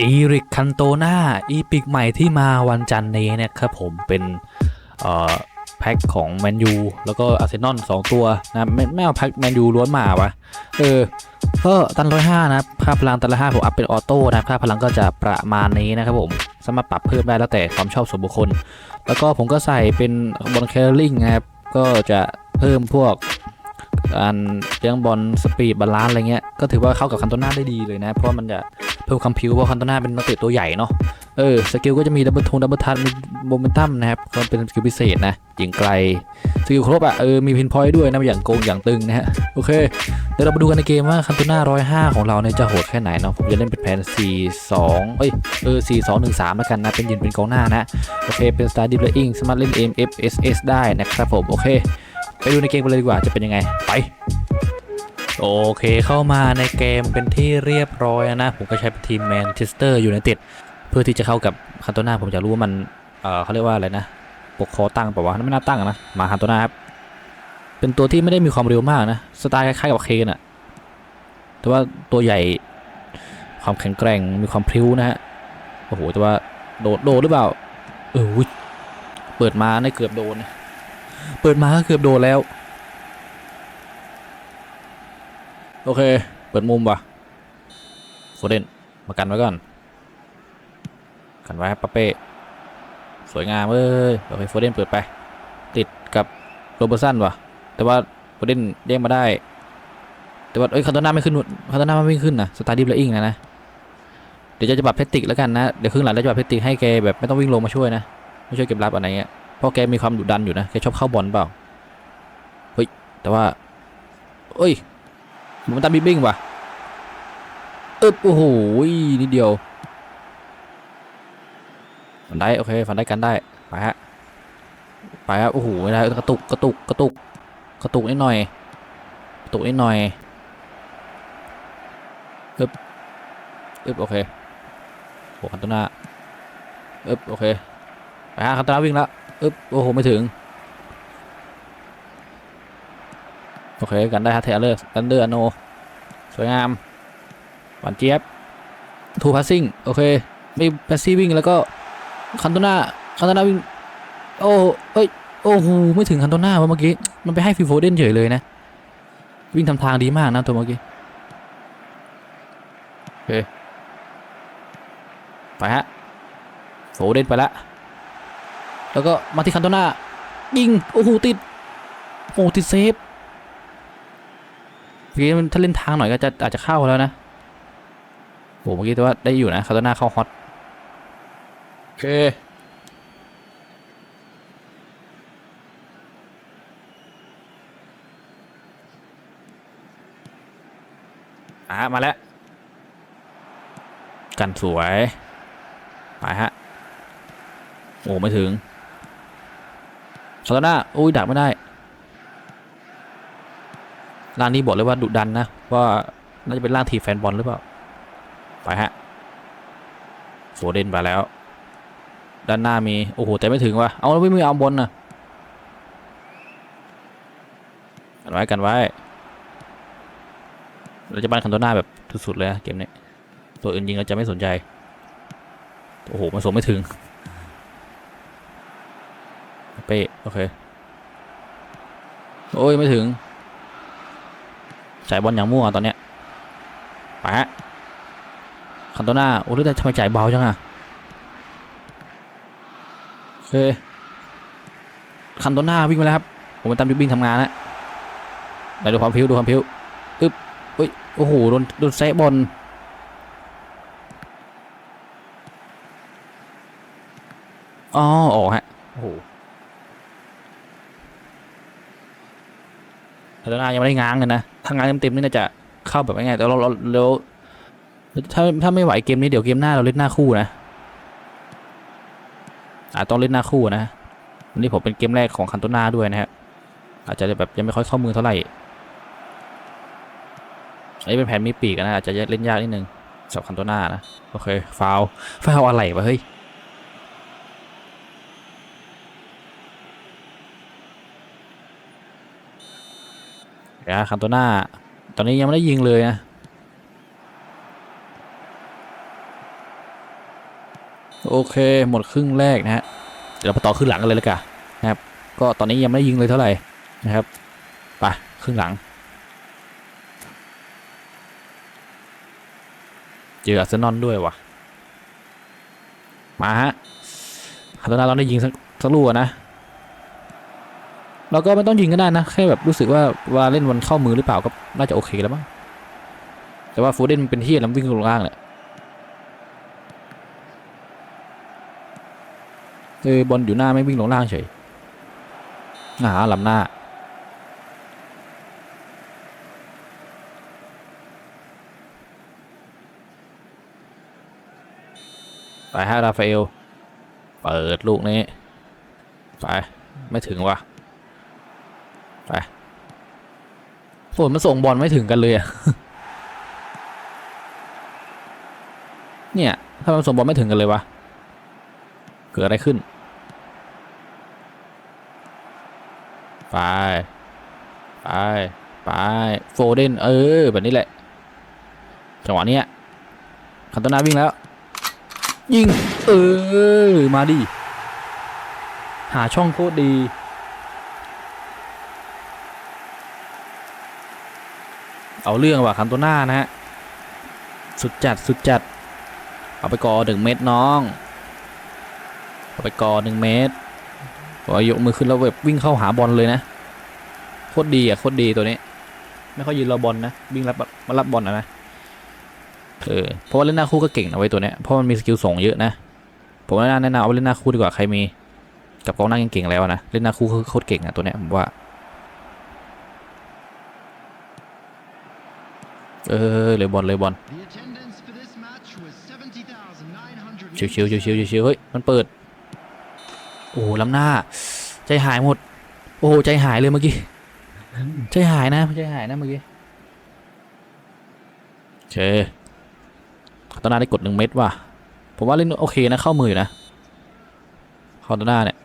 อีริกคันโตนาอีพิกใหม่ที่มาวันจันทร์นี้เนะครับผมเป็นแพ็คของแมนยูแล้วก็อาร์เซนอลสองตัวนะไม่ไม่เอาแพ็คแมนยูล้วนมาวะเออก็ตันร้อยห้านะค่าพลังตันละห้าผมอัพเป็นออโต้นะค่าพลังก็จะประมาณนี้นะครับผมสามารถปรับเพิ่มได้แล้วแต่ความชอบส่วนบุคคล แล้วก็ผมก็ใส่เป็นบอลแคลริงนะครับก็จะเพิ่มพวกการเลี้ยงบอลสปีดบาลานซ์อะไรเงี้ยก็ถือว่าเข้ากับคันโตนาได้ดีเลยนะ เพราะมันจะ พิ่มความผิวเพราะคันโตนาเป็นนักเตะตัวใหญ่เนาะเออสกิลก็จะมีดับเบิลทงดับเบิลทันมีโมเมนตัมนะครับก็เป็นสกิลพิเศษนะยิงไกลสกิลครบอะเออมีพินพอยด้วยนะอย่างโกงอย่างตึงนะฮะโอเคเดี๋ยวเรามาดูกันในเกมว่าคันโตนา105ของเราเนี่ยจะโหดแค่ไหนเนาะผมจะเล่นเป็นแผน4 2เอ้ยเออ4 2 1 3แล้วกันนะเป็นยืนเป็นกองหน้านะโอเคเป็นสไตล์ดิฟเลอิงสามารถเล่น M F S S ได้นะครับผมโอเค ไปดูในเกมกันเลยดีกว่าจะเป็นยังไงไป โอเคเข้ามาในเกมเป็นที่เรียบร้อยนะ ผมก็ใช้เป็นทีมแมนเชสเตอร์อยูไนต็ดเพื่อที่จะเข้ากับคันโตนาผมจะรู้ว่ามันเออเขาเรียกว่าอะไรนะ ปกคอตั้งเปล่าวะไม่น่าตั้งนะ มาคันโตนาครับ เป็นตัวที่ไม่ได้มีความเร็วมากนะ สไตล์คล้ายๆกับเคนอะแต่ว่าตัวใหญ่ความแข็งแกร่งมีความพริ้วนะฮะ โอ้โห แต่ว่าโดดโดดหรือเปล่า เออเปิดมาได้เกือบโดนนะเปิดมาก็เกือบโดนแล้ว โอเค เปิดมุมว่ะโฟเดนมากันไว้ก่อน กันไว้ปาเป้ สวยงามเอ้ยโอเคโฟเดนเปิดไป ติดกับโรเบอร์สันว่ะ แต่ว่าโฟเดนเด้งมาได้ แต่ว่าเอ้ยคันโตนาไม่ขึ้นคันโตนาไม่ขึ้นนะสตาร์ดิฟและอิงนะนะ เดี๋ยวจะจะปรับเพชติกแล้วกันนะ เดี๋ยวครึ่งหลังจะปรับเพชติกให้แกแบบไม่ต้องวิ่งลงมาช่วยนะไม่ช่วยเก็บรับอะไรเงี้ยเพราะแกมีความดุดันอยู่นะแกชอบเข้าบอลเปล่า เฮ้ยแต่ว่าเอ้ย มันตามบิ๊บิ้งว่ะอึบโอ้โหนิดเดียวฝันได้โอเคฝันได้กันได้ไปฮะไปครับโอ้โหไม่ได้กระตุกกระตุกกระตุกกระตุกนิดหน่อยกระตุกนิดหน่อยอึบอึบโอเคโอ้คันโตนาอึบโอเคไปฮะคันโตนาวิ่งแล้วอึบโอ้โหไม่ถึง โอเคกันได้ฮะเทเลอร์ตันเดอร์โนสวยงามหวานเจี๊ยบทูพาสซิ่งโอเคม่แพสซี่วิ่งแล้วก็คันโตนาคันโตนาวิ่งโอ้เอ้ยโอ้โหไม่ถึงคันโตนาวะเมื่อกี้มันไปให้ฟิโฟเดนเฉยเลยนะ วิ่งทำทางดีมากนะตัวเมื่อกี้โอเคไปฮะโฟเดนไปละแล้วก็มาที่คันโตนายิงโอ้โหติดโอ้ติดเซฟ กี้มันถ้าเล่นทางหน่อยก็จะอาจจะเข้าแล้วนะโหเมื่อกี้แต่ว่าได้อยู่นะคาร์โตนาเข้าฮอตโอเคอะมาแล้ว กันสวย ไปฮะ โอ้ ไม่ถึงคาร์โตนาอุ้ยดักไม่ได้ ร่างนี้บอกเลยว่าดุดันนะว่าน่าจะเป็นร่างทีแฟนบอลหรือเปล่า ไปฮะโฟเดนไปแล้ว ด้านหน้ามี โอ้โห แต่ไม่ถึงว่ะเอาแล้วไม่มีเอาบนนะกันไว้กันไว้ เราจะบ้านคันโตหน้าแบบสุดๆเลยเกมนี้ ตัวอื่นยิงเราจะไม่สนใจ โอ้โหมันส่งไม่ถึงเป้โอเค โอ้ย ไม่ถึง จ่ายบอลอย่างมั่วตอนเนี้ยไปฮะคันโตนาโอ้ยแต่ทำไมจ่ายเบาจังอะโอเคคันโตนาวิ่งมาแล้วครับผมไปตามดิบบิ้งทำงานนะไปดูความพิ้วดูความพิ้วอึ๊บเฮ้ยโอ้โหโดนโดนแซะบอลอ๋อ ออกฮะ โอ้โห คันโตนายังไม่ได้ง้างเลยนะ ถ้าง้างเต็มๆนี่น่าจะเข้าแบบง่ายๆแต่เราเราเราถ้าถ้าไม่ไหวเกมนี้เดี๋ยวเกมหน้าเราเล่นหน้าคู่นะอาจต้องเล่นหน้าคู่นะวันนี้ผมเป็นเกมแรกของคันโตนาด้วยนะครับอาจจะแบบยังไม่ค่อยเข้ามือเท่าไหร่อันนี้เป็นแผนมีปีกนะอาจจะเล่นยากนิดนึงสำหรับคันโตนานะโอเคฟาวฟาวอะไรวะเฮ้ย เดี๋ยวคันโตนาตอนนี้ยังไม่ได้ยิงเลยนะโอเคหมดครึ่งแรกนะฮะเดี๋ยวเราไปต่อครึ่งหลังกันเลยละกันนะครับ ก็ตอนนี้ยังไม่ได้ยิงเลยเท่าไหร่นะครับไปครึ่งหลังเจออาร์เซนอลด้วยวะมาฮะคาร์โตนาเราได้ยิงสักสักลูกนะ เราก็ไม่ต้องยิงก็ได้นะ แค่แบบรู้สึกว่าว่าเล่นวันเข้ามือหรือเปล่าก็น่าจะโอเคแล้วมั้งแต่ว่าโฟเดนมันเป็นที่แล้ววิ่งลงล่างเนี่ยเออบอลอยู่หน้าไม่วิ่งลงล่างเฉยหาลำหน้า ไปฮะราฟาเอล เปิดลูกนี้ ไป ไม่ถึงว่ะ ไปฝนมันส่งบอลไม่ถึงกันเลยอะเนี่ยถ้ามันส่งบอลไม่ถึงกันเลยวะ เกิดอะไรขึ้น ไป ไป ไปโฟเดนเออ แบบนี้แหละ จังหวะนี้คันตนาวิ่งแล้ว ยิง เออ มาดิ หาช่องโคตรดี เอาเรื่องว่ะคันโตนานะฮะ สุดจัดสุดจัด เอาไปกอหนึ่งเม็ดน้อง เอาไปกอหนึ่งเม็ดโอ้ยยกมือขึ้นแล้วแบบวิ่งเข้าหาบอลเลยนะ โคตรดีอะโคตรดีตัวนี้ ไม่ค่อยยืนรอบอลนะ วิ่งรับมารับบอลนะนะ เออ เพราะว่าเล่นหน้าคู่ก็เก่งนะไว้ตัวเนี้ย เพราะมันมีสกิลส่งเยอะนะ ผมแนะนำเอาเล่นหน้าคู่ดีกว่าใครมี กับกองหน้าเก่งๆแล้วนะ เล่นหน้าคู่คือโคตรเก่งอะตัวเนี้ยผมว่า เออเลยบอลเลยบอล The attendance for this match was 70,900. ชิวชิวชิวชิวชิวเฮ้ยมันเปิดโอ้ล้ำหน้า ใจหายหมด โอ้ใจหายเลยเมื่อกี้ใจหายนะใจหายนะเมื่อกี้โอเคตอนหน้าได้กดหนึ่งเม็ดว่ะผมว่าเล่นโอเคนะเข้ามืออยู่นะคาร์ตนาเนี่ย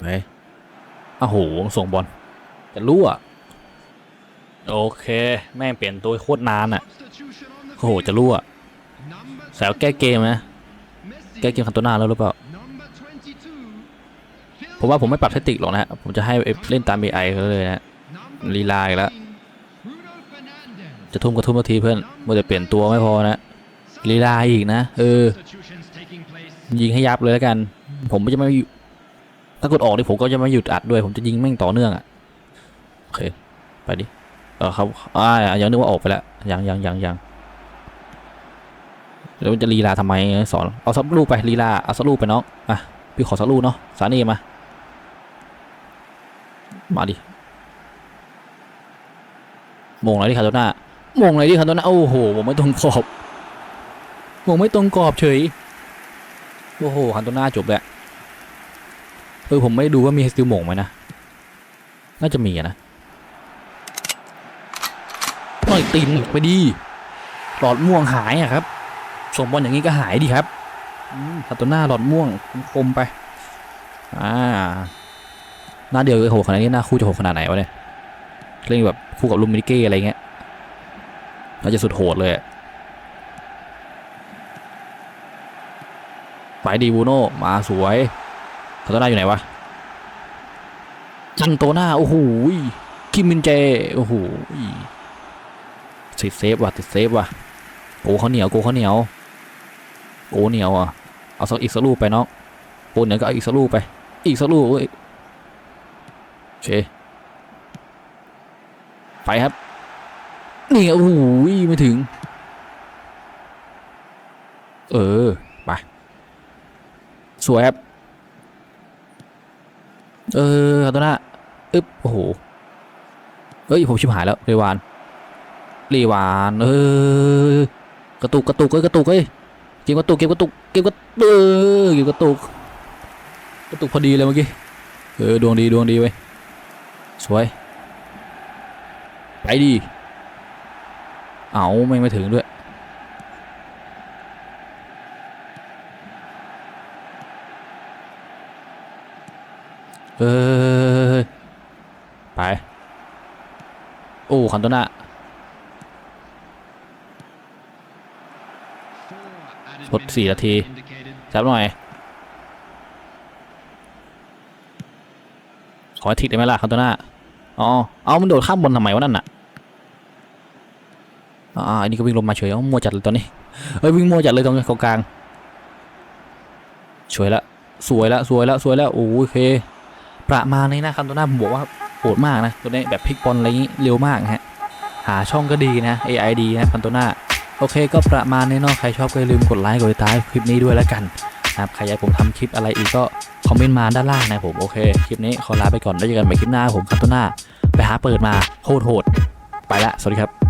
ไปอ้าโหส่งบอลจะรั่ว โอเค แม่งเปลี่ยนตัวโคตรนานอะโอ้โหจะรั่วแสวแก้เกมนะ Messi. แก้เกมคันโตนาแล้วหรือเปล่าผมว่าผมไม่ปรับเทคนิคหรอกนะฮะผมจะให้เล่นตาม AI เขาเลยนะลีลาอีกแล้วจะทุ่มก็ทุ่มทีเพื่อนมันจะเปลี่ยนตัวไม่พอนะลีลาอีกนะเออยิงให้ยับเลยแล้วกัน ผมจะไม่หยุดถ้ากดออกนี่ผมก็จะไม่หยุดอัดด้วย ผมจะยิงแม่งต่อเนื่องอะโอเคไปดิ เออครับอ่ายังนึกว่าออกไปแล้วยังยังยังยังแล้วจะลีลาทำไมสอนเอาสักลูกไปลีลาเอาสักลูกไปน้องอะพี่ขอสักลูกเนาะสานีมา มาดิมงอะไรดิคาโตน่ามงอะไรดิคาโตน่าโอ้โหผมไม่ตรงกรอบมงไม่ตรงกรอบเฉยโอ้โหคันโตน่าจบแล้วเออผมไม่ดูว่ามีสกิลหม่งไหมนะน่าจะมีนะ หน่อยตีนไปดีหลอดม่วงหายอะครับ ส่งบอลอย่างนี้ก็หายดีครับอืมคันโตน่าหลอดม่วงคมไป อ่า หน้าเดียวเลยโหขนาดนี้หน้าคู่จะโหขนาดไหนวะเนี่ย เล่นแบบคู่กับลูมินิเก้อะไรเงี้ยน่าจะสุดโหดเลยไปดีบูโน่มาสวยคาโตนาอยู่ไหนวะ จังโตน้าโอ้โหคิมมินเจ โอ้โห ติดเซฟว่ะติดเซฟว่ะโกเขาเหนียวโกเขาเหนียวโกเหนียวอะเอาสักอีกสักลูกไปน้องโกเหนียวก็เอาอีกสักลูกไป อีกสักลูกเว้ยโอเคไปครับนี่โอ้โหยไม่ถึง เออไปสวยครับเออคาโตน่าอึ๊บโอ้โหเฮ้ยผมชิบหายแล้วเรวาน รวานเออกระตุกกระตุกเอ้ยกระตุกเอ้ยเกมกระตุกเกมกระตุกเกมกระเออเกมกระตุกกระตุกพอดีเลยเมื่อกี้เออดวงดีดวงดีเว้ยสวยไปดีเอาไม่ไม่ถึงด้วยเออไปโอ้คันโตนา ทดสี่นาที indicated. จับหน่อย ขอทิกได้ไหมล่ะคันโตนาอ๋อเอามันโดดข้ามบนทำไมวะนั่นน่ะอ๋ออันนี้ก็วิ่งลงมาเฉยเอามัวจัดเลยตอนนี้เอ้ยวิ่งมัวจัดเลยตรงกลางสวยละสวยละสวยละสวยแล้โอเค ประมาณนี้นะคันโตนาผมบอกว่าโหดมากนะตัวนี้แบบพลิกบอลอะไรอย่างงี้เร็วมากฮะหาช่องก็ดีนะ AI ดีนะคันโตนา โอเคก็ประมาณนี้เนาะใครชอบก็อย่าลืมกดไลค์กดติดตามคลิปนี้ด้วยแล้วกันนะครับใครอยากผมทำคลิปอะไรอีกก็คอมเมนต์มาด้านล่างนะผมโอเคคลิปนี้ขอลาไปก่อนแล้วเจอกันใหม่คลิปหน้าผมคัตโตนาไปหาเปิดมาโคตรโหดไปละสวัสดีครับ